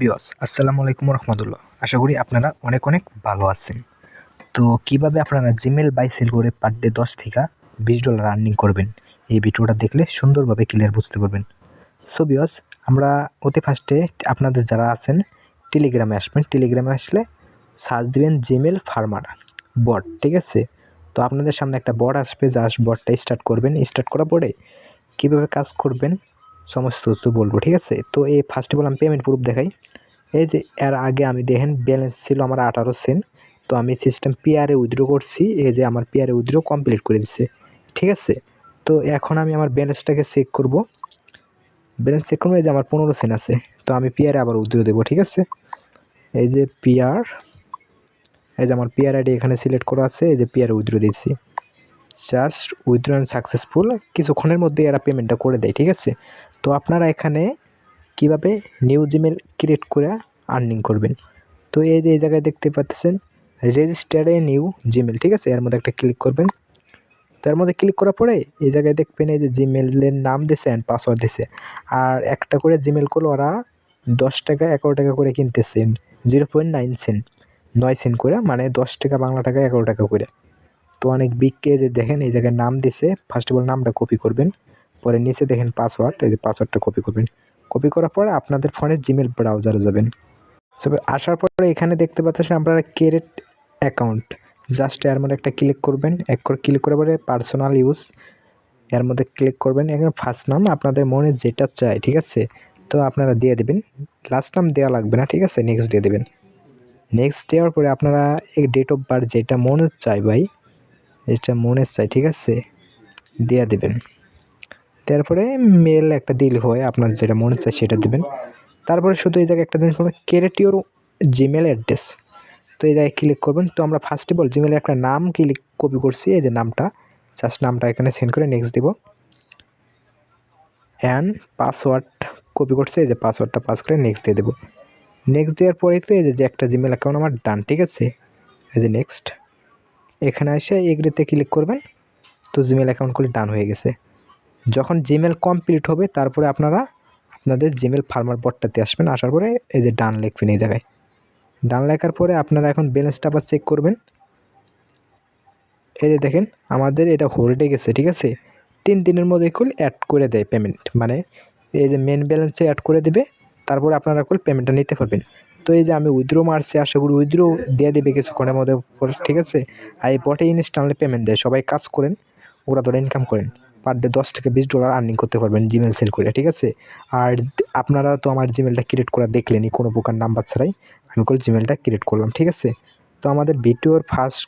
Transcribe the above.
বিয়স আসসালামু আলাইকুম রহমতুল্লাহ। আশা করি আপনারা অনেক অনেক ভালো আছেন। তো কীভাবে আপনারা জিমেল বাই সেল করে পার ডে দশ থেকে বিশ ডলার আর্নিং করবেন, এই ভিডিওটা দেখলে সুন্দরভাবে ক্লিয়ার বুঝতে পারবেন। সো বিয়স আমরা অতি ফার্স্টে আপনাদের যারা আছেন টেলিগ্রামে আসবেন। টেলিগ্রামে আসলে সার্চ দিবেন জিমেল ফার্মার বট ঠিক আছে? তো আপনাদের সামনে একটা বট আসবে জাস্ট বটটা স্টার্ট করবেন। স্টার্ট করার পরে কীভাবে কাজ করবেন সমস্ত কিছু বলব, ঠিক আছে? তো এই ফার্স্ট অল আমি পেমেন্ট প্রুফ দেখাই। এই যে এর আগে আমি দেখেন ব্যালেন্স ছিল আমার আঠারো সেন্ট তো আমি সিস্টেম পিআরে উইথড্র করছি, এই যে আমার পিআরে উইথড্র কমপ্লিট করে দিচ্ছে ঠিক আছে? তো এখন আমি আমার ব্যালেন্সটাকে চেক করব। ব্যালেন্স চেক করব, এই যে আমার পনেরো সেন্ট আছে, তো আমি পিআরে আবার উইথড্র দেবো, ঠিক আছে? এই যে পিআর এই যে আমার পিআর আইডি এখানে সিলেক্ট করা আছে, এই যে পিআর উইথড্র দিয়েছি। জাস্ট উইথড্র অ্যান্ড সাকসেসফুল কিছুক্ষণের মধ্যে এরা পেমেন্টটা করে দেয়, ঠিক আছে? তো আপনারা এখানে কীভাবে নিউ জিমেল ক্রিয়েট করে আর্নিং করবেন? তো এই যে, এই জায়গায় দেখতে পাচ্ছেন রেজিস্টার এ নিউ জিমেল ঠিক আছে? এর মধ্যে একটা ক্লিক করবেন। তো এর মধ্যে ক্লিক করার পরে এই জায়গায় দেখবেন এই যে জিমেলের নাম দিছে অ্যান্ড পাসওয়ার্ড দিছে। আর একটা করে জিমেল করলে ওরা দশ টাকা, এগারো টাকা করে কিনতেছেন জিরো পয়েন্ট নাইন সেন্ট নয় সেন্ট করে মানে দশ টাকা বাংলা টাকা, এগারো টাকা করে। তো অনেক বিগকে যে দেখেন, এই জায়গায় নাম দিছে। ফার্স্ট অফ অল নামটা কপি করবেন। পরে নিচে দেখেন পাসওয়ার্ড এই যে পাসওয়ার্ডটা কপি করবেন। কপি করার পরে আপনাদের ফোনে জিমেল ব্রাউজারে যাবেন। সো আসার পরে এখানে দেখতে পাচ্ছেন আপনারা ক্রেডিট অ্যাকাউন্ট জাস্ট এর মধ্যে একটা ক্লিক করবেন। এক করে ক্লিক করার পরে পার্সোনাল ইউজ এর মধ্যে ক্লিক করবেন। এখানে ফার্স্ট নাম আপনাদের মনে যেটা চাই ঠিক আছে? তো আপনারা দিয়ে দেবেন। লাস্ট নাম দেওয়া লাগবে না, ঠিক আছে? নেক্সট দিয়ে দেবেন। নেক্সট দেওয়ার পরে আপনারা এই ডেট অফ বার্থ যেটা মনে চাই ভাই এটা মনে চাই, ঠিক আছে? দেওয়া দেবেন। তারপরে মেল একটা দিল হয়, আপনার যেটা মনে চায় সেটা দেবেন। তারপরে শুধু এই জায়গায় একটা জিনিস করবেন ক্রিয়েট ইউর জিমেল অ্যাড্রেস তো এই জায়গায় ক্লিক করবেন, তো আমরা ফার্স্ট অল জিমেলের একটা নাম ক্লিক কপি করছি, এই যে নামটা। জাস্ট নামটা এখানে সেন্ড করে নেক্সট দেবো। অ্যান্ড পাসওয়ার্ড কপি করছে, এই যে পাসওয়ার্ডটা পাস করে নেক্সট দিয়ে দেবো। নেক্সট দেওয়ার পরেই তো এই যে একটা জিমেল অ্যাকাউন্ট আমার ডান ঠিক আছে? এই যে নেক্সট এখানে এসে এগ্রিতে ক্লিক করবেন। তো জিমেল অ্যাকাউন্ট খুলে ডান হয়ে গেছে। যখন জিমেল কমপ্লিট হবে, তারপরে আপনারা আপনাদের জিমেল ফার্মার বটটাতে আসবেন। আসার পরে এই যে ডান লিখবেন এই জায়গায়। ডান লেখার পরে আপনারা এখন ব্যালেন্সটা আবার চেক করবেন। এই যে দেখেন, আমাদের এটা হোল্ডে গেছে, ঠিক আছে? তিন দিনের মধ্যে কুল অ্যাড করে দেয় পেমেন্ট মানে এই যে মেন ব্যালেন্সে অ্যাড করে দেবে, তারপরে আপনারা কুল পেমেন্টটা নিতে পারবেন। তো এই যে আমি উইথড্রো মারছি, আশা করি উইথড্রো দিয়ে দেবে কিছুক্ষণের মধ্যে ঠিক আছে? আর এই বটে ইনস্টান্টলি পেমেন্ট দেয়, সবাই কাজ করেন, ওরা ধরে ইনকাম করেন পার ডে দশ থেকে বিশ ডলার আর্নিং করতে পারবেন জিমেল সেল করে, ঠিক আছে? আর আপনারা তো আমার জিমেলটা ক্রিয়েট করা দেখলেনই, কোনো প্রকার নাম্বার ছাড়াই, আমি করে জিমেলটা ক্রিয়েট করলাম, ঠিক আছে? তো আমাদের ভিডিওর ফার্স্ট